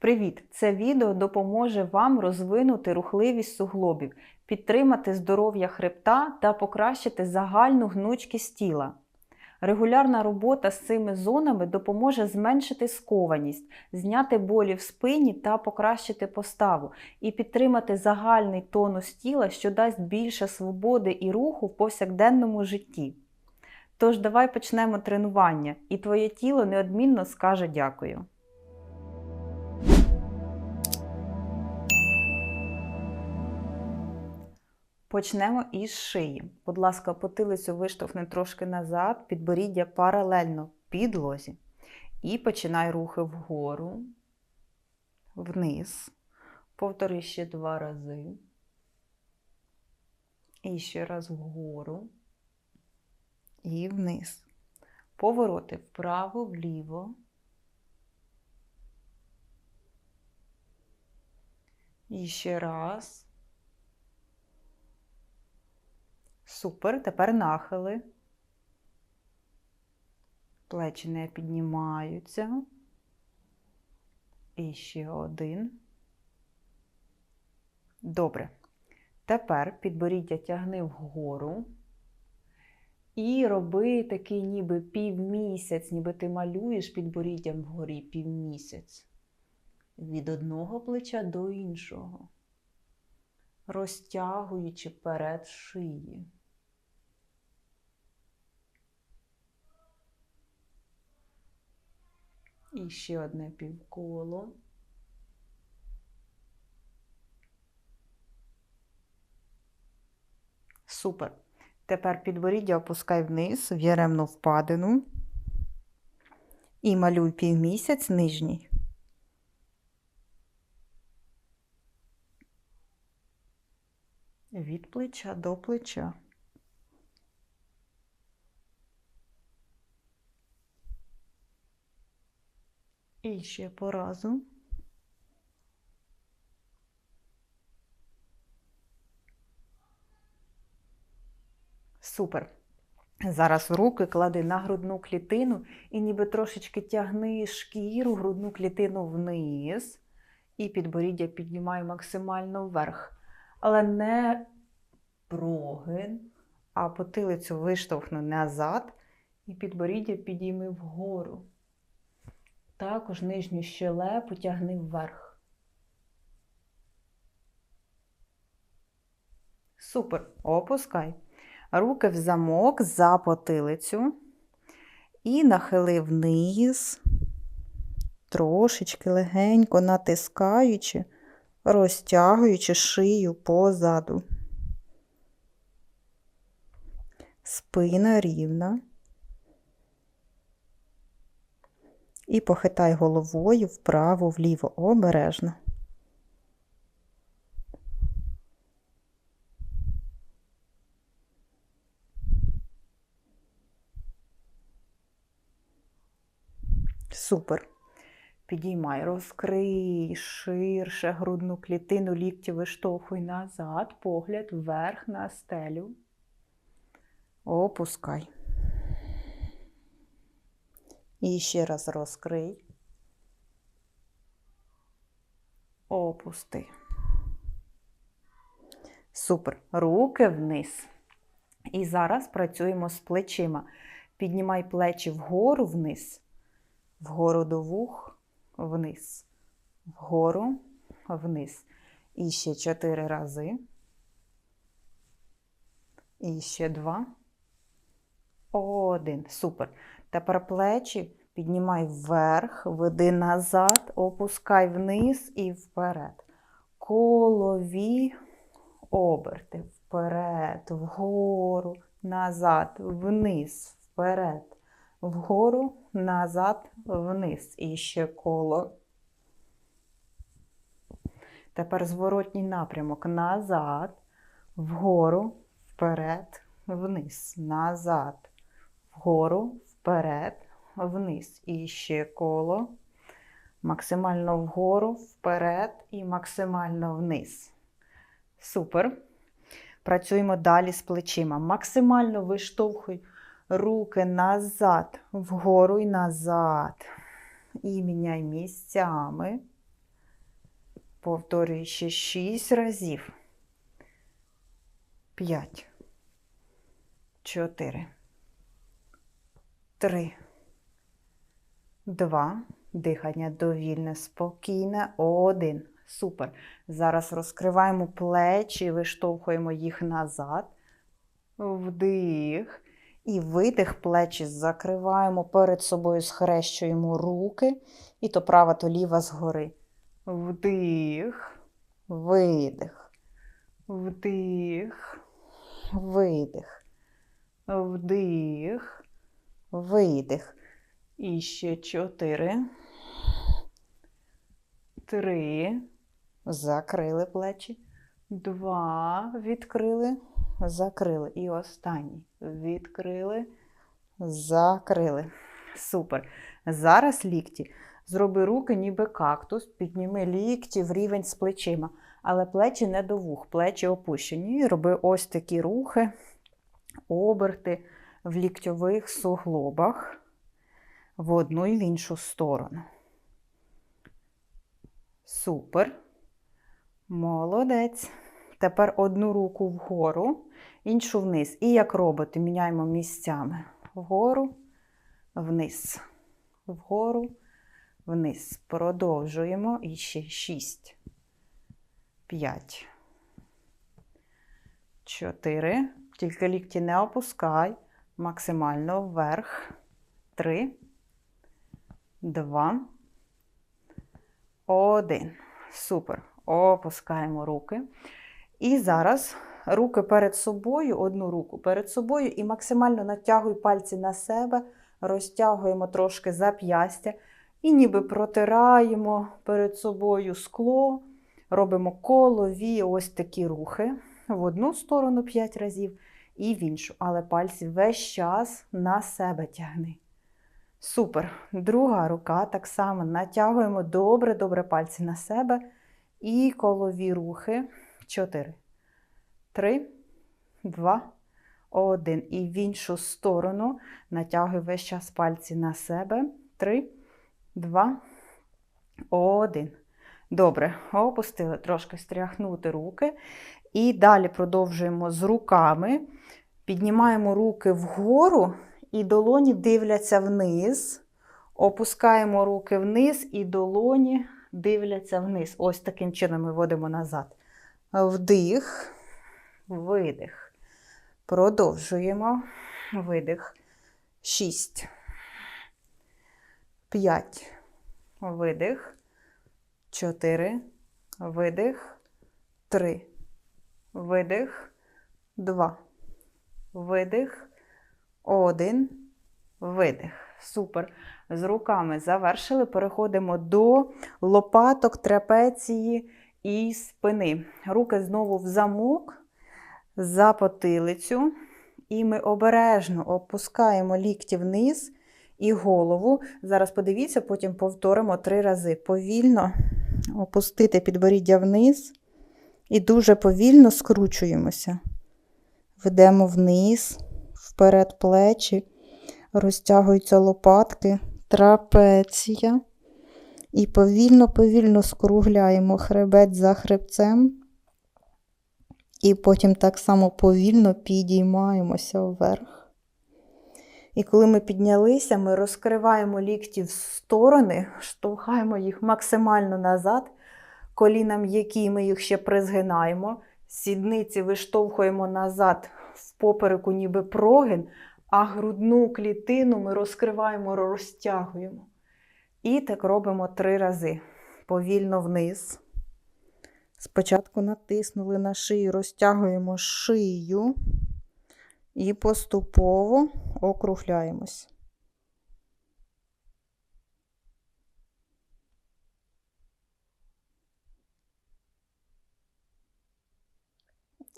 Привіт! Це відео допоможе вам розвинути рухливість суглобів, підтримати здоров'я хребта та покращити загальну гнучкість тіла. Регулярна робота з цими зонами допоможе зменшити скованість, зняти болі в спині та покращити поставу і підтримати загальний тонус тіла, що дасть більше свободи і руху в повсякденному житті. Тож давай почнемо тренування, і твоє тіло неодмінно скаже дякую. Почнемо із шиї. Будь ласка, потилицю виштовхни трошки назад, підборіддя паралельно підлозі. І починай рухи вгору, вниз. Повтори ще два рази. І ще раз вгору і вниз. Повороти вправо, вліво. І ще раз. Супер. Тепер нахили. Плечі не піднімаються. І ще один. Добре. Тепер підборіддя тягни вгору. І роби такий ніби півмісяць, ніби ти малюєш підборіддям вгорі півмісяць. Від одного плеча до іншого, розтягуючи перед шиї. І ще одне півколо. Супер. Тепер підборіддя опускай вниз, в яремну впадину і малюй півмісяць нижній. Від плеча до плеча. І ще по разу. Супер. Зараз руки клади на грудну клітину і ніби трошечки тягни шкіру, грудну клітину вниз. І підборіддя піднімай максимально вверх. Але не прогин, а потилицю виштовхну назад і підборіддя підійми вгору. Також нижню щелепу тягни вверх. Супер. Опускай. Руки в замок за потилицю. І нахили вниз, трошечки легенько натискаючи, розтягуючи шию позаду. Спина рівна. І похитай головою вправо-вліво обережно. Супер. Підіймай, розкрий ширше грудну клітину, лікті виштовхуй назад, погляд вверх на стелю. Опускай. І ще раз розкрий. Опусти. Супер. Руки вниз. І зараз працюємо з плечима. Піднімай плечі вгору вниз, вгору до вух, вниз, вгору, вниз. І ще чотири рази. І ще два. Один. Супер. Тепер плечі піднімай вверх, веди назад, опускай вниз і вперед. Колові оберти. Вперед, вгору, назад, вниз, вперед, вгору, назад, вниз. І ще коло. Тепер зворотній напрямок. Назад, вгору, вперед, вниз, назад, вгору, вперед, вниз. І ще коло. Максимально вгору, вперед і максимально вниз. Супер. Працюємо далі з плечима. Максимально виштовхуй руки назад, вгору і назад. І міняй місцями. Повторюй ще 6 разів. 5. 4. 3. 2. Дихання довільне, спокійне. 1. Супер. Зараз розкриваємо плечі, виштовхуємо їх назад. Вдих. І видих, плечі закриваємо перед собою, схрещуємо руки. І то права, то ліва згори. Вдих, видих, вдих, видих, вдих, видих. І ще чотири. Три. Закрили плечі. Два. Відкрили. Закрили. І останній. Відкрили. Закрили. Супер. Зараз лікті. Зроби руки, ніби кактус, підніми лікті в рівень з плечима. Але плечі не до вух, плечі опущені. І роби ось такі рухи, оберти в ліктьових суглобах в одну і в іншу сторону. Супер. Молодець. Тепер одну руку вгору, іншу вниз. І як роботи, міняємо місцями. Вгору, вниз. Вгору, вниз. Продовжуємо. І ще 6. 5. 4. Тільки лікті не опускай. Максимально вверх. 3. 2. 1. Супер. Опускаємо руки. І зараз руки перед собою, одну руку перед собою, і максимально натягуй пальці на себе, розтягуємо трошки зап'ястя і ніби протираємо перед собою скло, робимо колові ось такі рухи в одну сторону 5 разів і в іншу. Але пальці весь час на себе тягни. Супер. Друга рука так само натягуємо добре-добре пальці на себе. І колові рухи. 4, 3, 2, 1. І в іншу сторону натягуй весь час пальці на себе. 3, 2, 1. Добре, опустили трошки стряхнути руки. І далі продовжуємо з руками. Піднімаємо руки вгору, і долоні дивляться вниз. Опускаємо руки вниз, і долоні дивляться вниз. Ось таким чином ми водимо назад. Вдих, видих. Продовжуємо. Видих. 6. 5. Видих. 4. Видих. 3. Видих. 2. Видих. 1. Видих. Супер. З руками завершили. Переходимо до лопаток, трапеції і спини. Руки знову в замок, за потилицю. І ми обережно опускаємо лікті вниз і голову. Зараз подивіться, потім повторимо три рази. Повільно опустити підборіддя вниз. І дуже повільно скручуємося. Ведемо вниз, вперед плечі, розтягуються лопатки, трапеція. І повільно-повільно скругляємо хребет за хребцем. І потім так само повільно підіймаємося вверх. І коли ми піднялися, ми розкриваємо лікті в сторони, штовхаємо їх максимально назад, колінам, які ми їх ще призгинаємо, сідниці виштовхуємо назад в попереку, ніби прогин, а грудну клітину ми розкриваємо, розтягуємо. І так робимо три рази. Повільно вниз. Спочатку натиснули на шию, розтягуємо шию і поступово округляємось.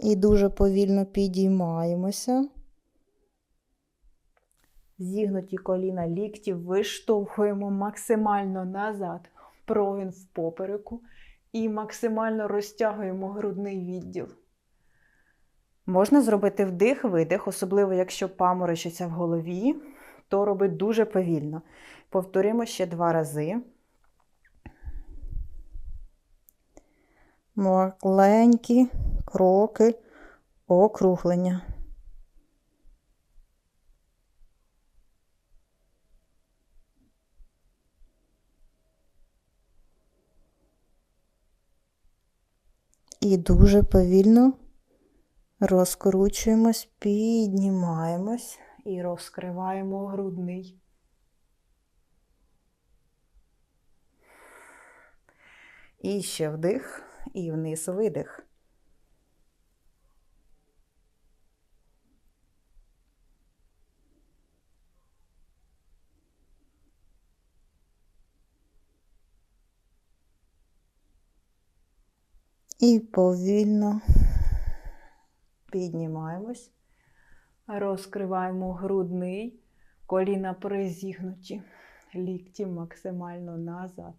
І дуже повільно підіймаємося. Зігнуті коліна ліктів виштовхуємо максимально назад, прогин в попереку і максимально розтягуємо грудний відділ. Можна зробити вдих-видих, особливо якщо паморочиться в голові, то роби дуже повільно. Повторимо ще два рази. Маленькі кроки округлення. І дуже повільно розкручуємось, піднімаємось і розкриваємо грудний. І ще вдих, і вниз видих. І повільно піднімаємось, розкриваємо грудний, коліна призігнуті, лікті максимально назад.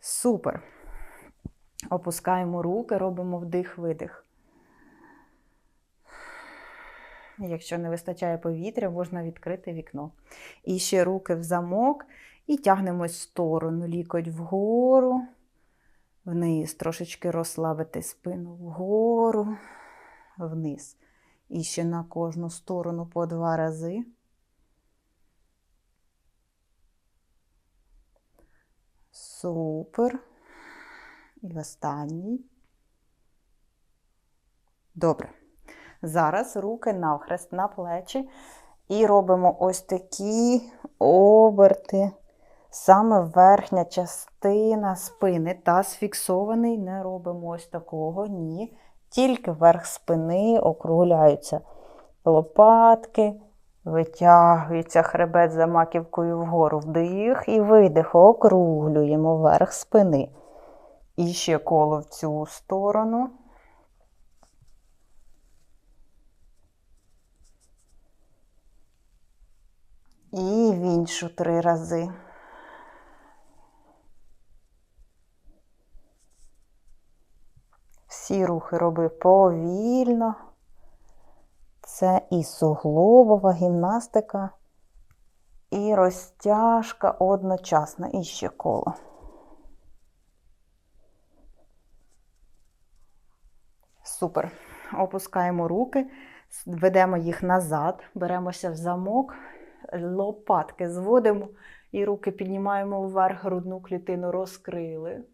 Супер. Опускаємо руки, робимо вдих-видих. Якщо не вистачає повітря, можна відкрити вікно. І ще руки в замок і тягнемось в сторону. Лікоть вгору, вниз. Трошечки розслабити спину вгору, вниз. І ще на кожну сторону по два рази. Супер. І останній. Добре. Зараз руки навхрест на плечі. І робимо ось такі оберти. Саме верхня частина спини. Таз фіксований, не робимо ось такого, ні. Тільки верх спини округляються лопатки, витягується хребет за маківкою вгору, вдих і видих, округлюємо верх спини. І ще коло в цю сторону. І в іншу три рази. Всі рухи роби повільно. Це і суглобова гімнастика, і розтяжка одночасно. І ще коло. Супер. Опускаємо руки, ведемо їх назад, беремося в замок, лопатки зводимо і руки піднімаємо вверх, грудну клітину розкрили.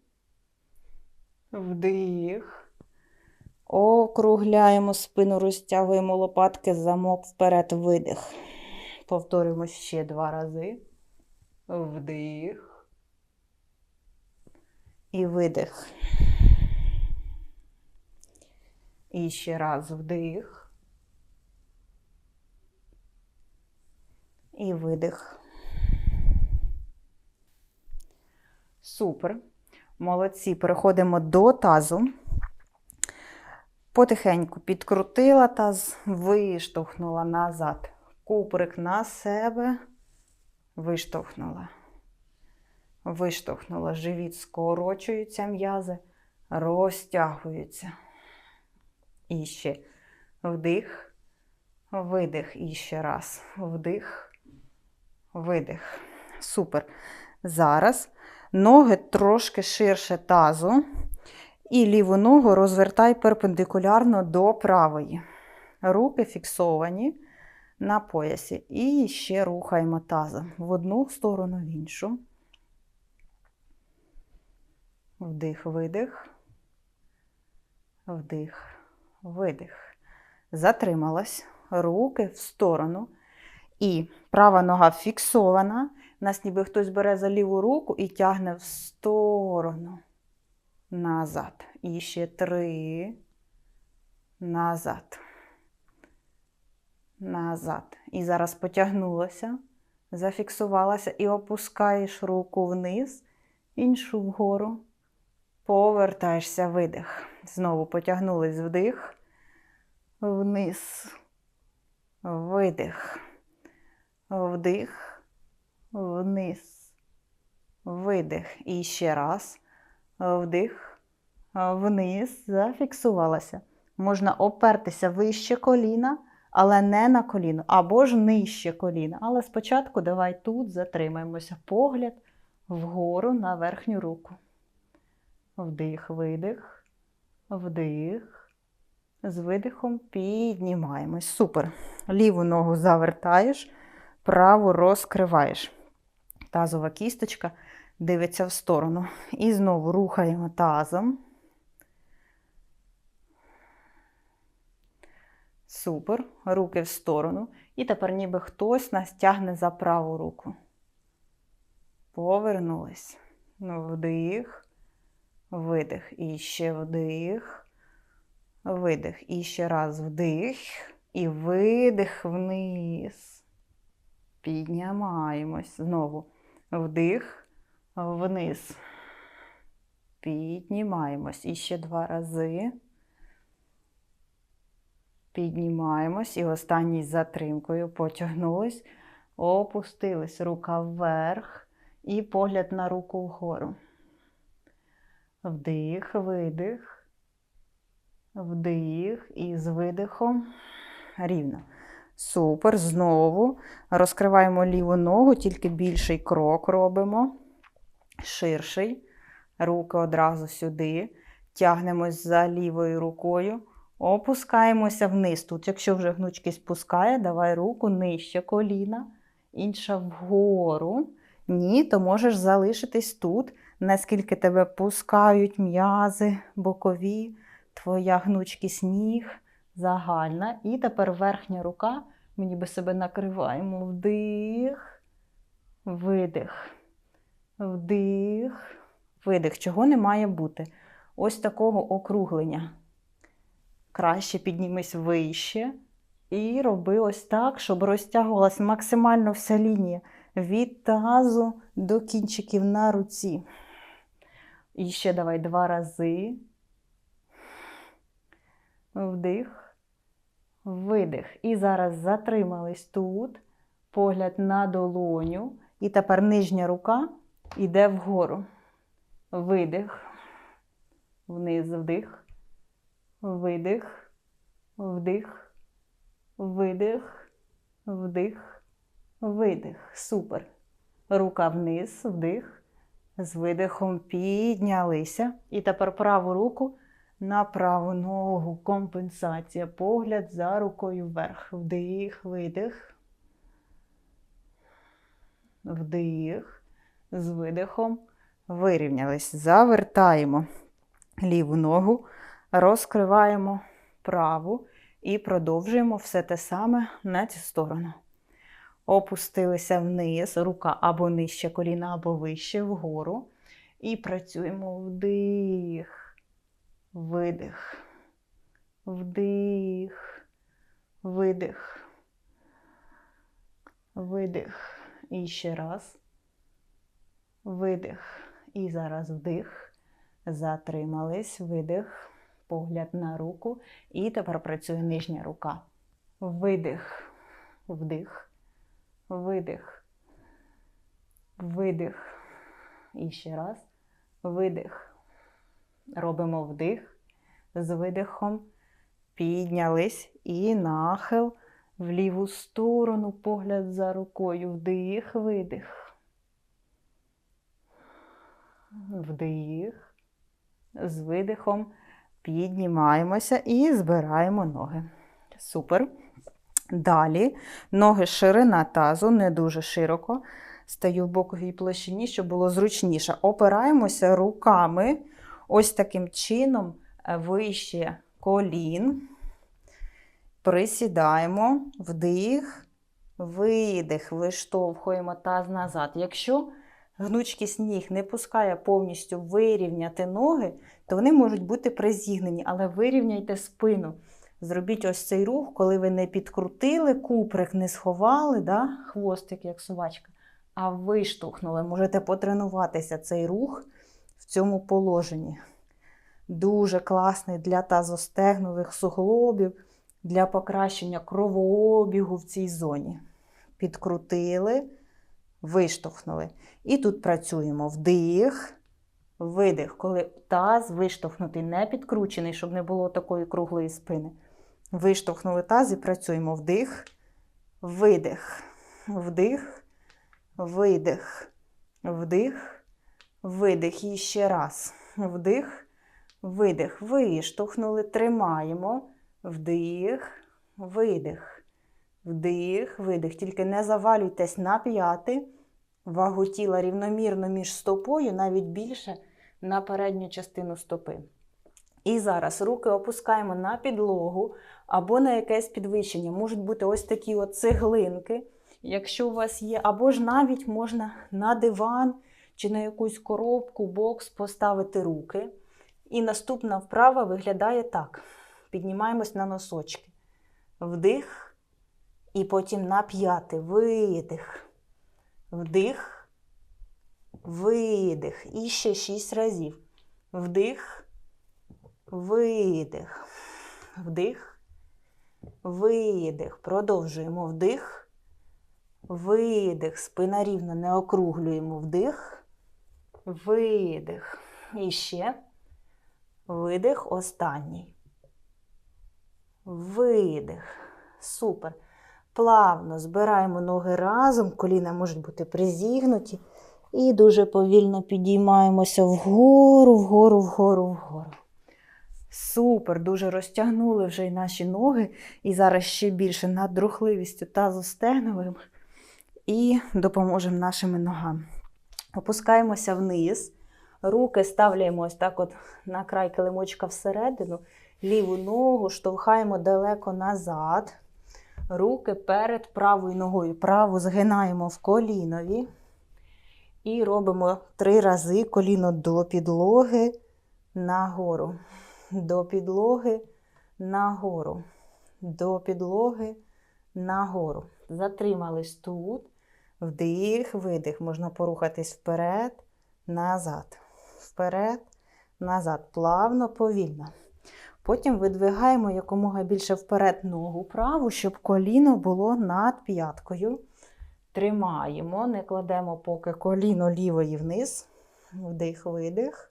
Вдих. Округляємо спину, розтягуємо лопатки, замок вперед, видих. Повторюємо ще два рази. Вдих. І видих. І ще раз вдих. І видих. Супер. Молодці. Переходимо до тазу. Потихеньку підкрутила таз, виштовхнула назад. Куприк на себе, виштовхнула. Виштовхнула. Живіт скорочуються м'язи, розтягуються. І ще вдих, видих. І ще раз. Вдих, видих. Супер. Зараз ноги трошки ширше тазу. І ліву ногу розвертай перпендикулярно до правої. Руки фіксовані на поясі. І ще рухаємо тазом в одну сторону, в іншу. Вдих, видих. Вдих, видих. Затрималась. Руки в сторону. І права нога фіксована. Нас ніби хтось бере за ліву руку і тягне в сторону. Назад. І ще три. Назад. Назад. І зараз потягнулася, зафіксувалася і опускаєш руку вниз, іншу вгору. Повертаєшся видих. Знову потягнулись вдих, вниз, видих, вдих, вниз, видих. І ще раз. Вдих, вниз, зафіксувалася. Можна опертися вище коліна, але не на коліно, або ж нижче коліна. Але спочатку давай тут затримаємося. Погляд вгору на верхню руку. Вдих, видих, вдих. З видихом піднімаємось. Супер. Ліву ногу завертаєш, праву розкриваєш. Тазова кісточка дивиться в сторону. І знову рухаємо тазом. Супер. Руки в сторону. І тепер ніби хтось нас тягне за праву руку. Повернулись. Ну, Вдих, видих. І ще вдих, видих. І ще раз вдих. І видих вниз. Піднімаємось. Знову вдих, вниз. Піднімаємось. І ще два рази. Піднімаємось. І останній з затримкою потягнулись. Опустились. Рука вверх. І погляд на руку вгору. Вдих, видих. Вдих. І з видихом рівно. Супер. Знову розкриваємо ліву ногу, тільки більший крок робимо. Ширший. Руки одразу сюди. Тягнемось за лівою рукою. Опускаємося вниз. Тут, якщо вже гнучки спускає, давай руку нижче коліна, інша вгору. Ні, то можеш залишитись тут, наскільки тебе пускають м'язи, бокові, твоя гнучкість ніг, загальна. І тепер верхня рука, ми ніби себе накриваємо. Вдих, видих, вдих, видих. Чого не має бути? Ось такого округлення. Краще піднімись вище. І роби ось так, щоб розтягувалась максимально вся лінія від тазу до кінчиків на руці. І ще давай два рази. Вдих, видих. І зараз затримались тут. Погляд на долоню. І тепер нижня рука йде вгору. Видих. Вниз вдих. Видих. Вдих. Видих. Вдих. Видих. Супер. Рука вниз, вдих. З видихом піднялися. І тепер праву руку на праву ногу. Компенсація. Погляд за рукою вверх. Вдих, видих. Вдих. З видихом. Вирівнялись. Завертаємо ліву ногу. Розкриваємо праву. І продовжуємо все те саме на цю сторону. Опустилися вниз, рука або нижче коліна, або вище вгору. І працюємо вдих, видих, вдих, видих, видих. І ще раз. Видих. І зараз вдих. Затримались, видих погляд на руку. І тепер працює нижня рука. Видих, вдих, видих, видих. І ще раз. Видих. Робимо вдих. З видихом. Піднялись і нахил в ліву сторону, погляд за рукою. Вдих, видих. Вдих. З видихом Піднімаємося і збираємо ноги. Супер. Далі ноги ширина тазу, не дуже широко. Стаю в боковій площині, щоб було зручніше. Опираємося руками ось таким чином е, вище колін. Присідаємо, вдих, видих, виштовхуємо таз назад. Якщо гнучкість ніг не пускає повністю вирівняти ноги, то вони можуть бути призігнені, але вирівняйте спину. Зробіть ось цей рух, коли ви не підкрутили куприк, не сховали да, хвостик, як собачка, а виштовхнули. Можете потренуватися цей рух в цьому положенні. Дуже класний для тазостегнових суглобів, для покращення кровообігу в цій зоні. Підкрутили, виштовхнули. І тут працюємо вдих, видих, коли таз виштовхнутий, не підкручений, щоб не було такої круглої спини. Виштовхнули таз і працюємо вдих, видих, вдих, видих, вдих, видих. І ще раз. вдих, видих. Виштовхнули, тримаємо. Вдих, видих. Вдих, видих. Тільки не завалюйтесь на п'яти. Вагу тіла рівномірно між стопою, навіть більше на передню частину стопи. І зараз руки опускаємо на підлогу або на якесь підвищення. Можуть бути ось такі от цеглинки, якщо у вас є, або ж навіть можна на диван чи на якусь коробку, бокс поставити руки. І наступна вправа виглядає так: піднімаємось на носочки. Вдих, і потім на п'яти. Видих. Вдих, видих. І ще шість разів. Вдих, видих. Вдих, видих. Продовжуємо вдих, видих. Спина рівно не округлюємо вдих, видих. І ще видих останній. Видих. Супер. Плавно збираємо ноги разом, коліна можуть бути призігнуті. І дуже повільно підіймаємося вгору, вгору, вгору, вгору. Супер, дуже розтягнули вже й наші ноги. І зараз ще більше над рухливістю тазостегновим. І допоможемо нашими ногам. Опускаємося вниз. Руки ставляємо ось так от на край килимочка всередину. Ліву ногу штовхаємо далеко назад. Руки перед правою ногою. Праву згинаємо в колінові. І робимо три рази коліно до підлоги нагору. До підлоги нагору. До підлоги нагору. Затримались тут. Вдих, видих. Можна порухатись вперед, назад. Вперед, назад. Плавно, повільно. Потім видвигаємо якомога більше вперед ногу праву, щоб коліно було над п'яткою. Тримаємо, не кладемо поки коліно лівої вниз. Вдих, видих.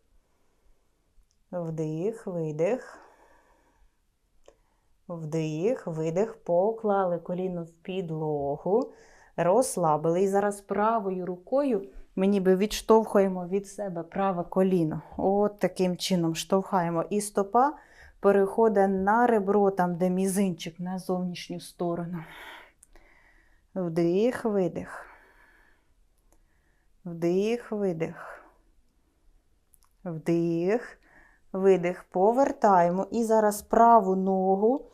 Вдих, видих. Вдих, видих. Поклали коліно в підлогу. Розслабили. І зараз правою рукою ми ніби відштовхуємо від себе праве коліно. От таким чином штовхаємо. І стопа переходить на ребро, там, де мізинчик на зовнішню сторону. Вдих, видих. Вдих, видих. Вдих, видих. Повертаємо. І зараз праву ногу,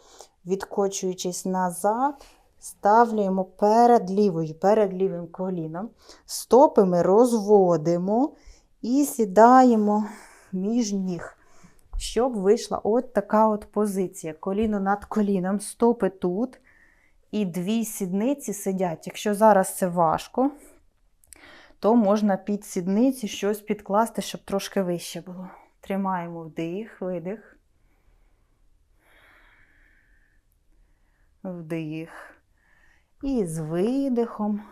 відкочуючись назад, ставляємо перед лівою, перед лівим коліном. Стопи ми розводимо і сідаємо між ніг, щоб вийшла от така от позиція. Коліно над коліном, стопи тут. І дві сідниці сидять. Якщо зараз це важко, то можна під сідниці щось підкласти, щоб трошки вище було. Тримаємо вдих, видих. Вдих. І з видихом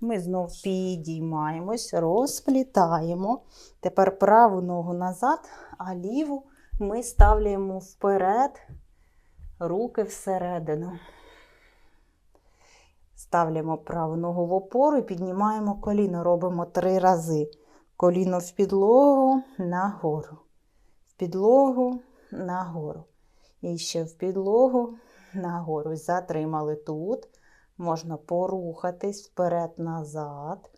ми знов підіймаємось, розплітаємо. Тепер праву ногу назад, а ліву ми ставляємо вперед, руки всередину. Ставлямо праву ногу в опору і піднімаємо коліно. Робимо три рази. Коліно в підлогу, нагору. В підлогу, нагору. І ще в підлогу, нагору. Затримали тут. Можна порухатись вперед-назад.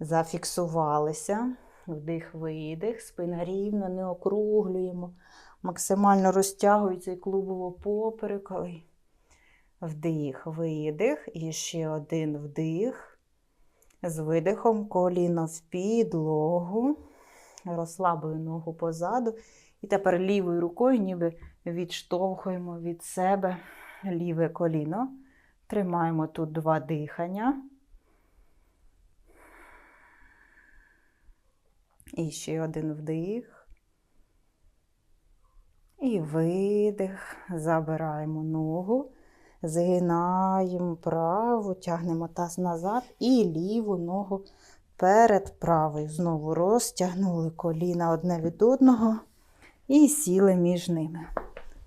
Зафіксувалися. Вдих, видих, спина рівно, не округлюємо. Максимально розтягується і клубово поперек. Вдих, видих. І ще один вдих. З видихом коліно в підлогу. Розслабую ногу позаду. І тепер лівою рукою ніби відштовхуємо від себе ліве коліно. Тримаємо тут два дихання. І ще один вдих. І видих. Забираємо ногу, Згинаємо праву, тягнемо таз назад і ліву ногу перед правою. Знову розтягнули коліна одне від одного і сіли між ними.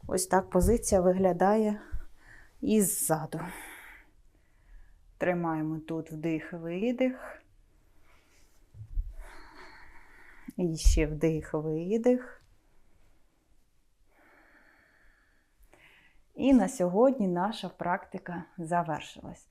Ось так позиція виглядає іззаду. Тримаємо тут вдих, видих. І ще вдих, видих. І на сьогодні наша практика завершилась.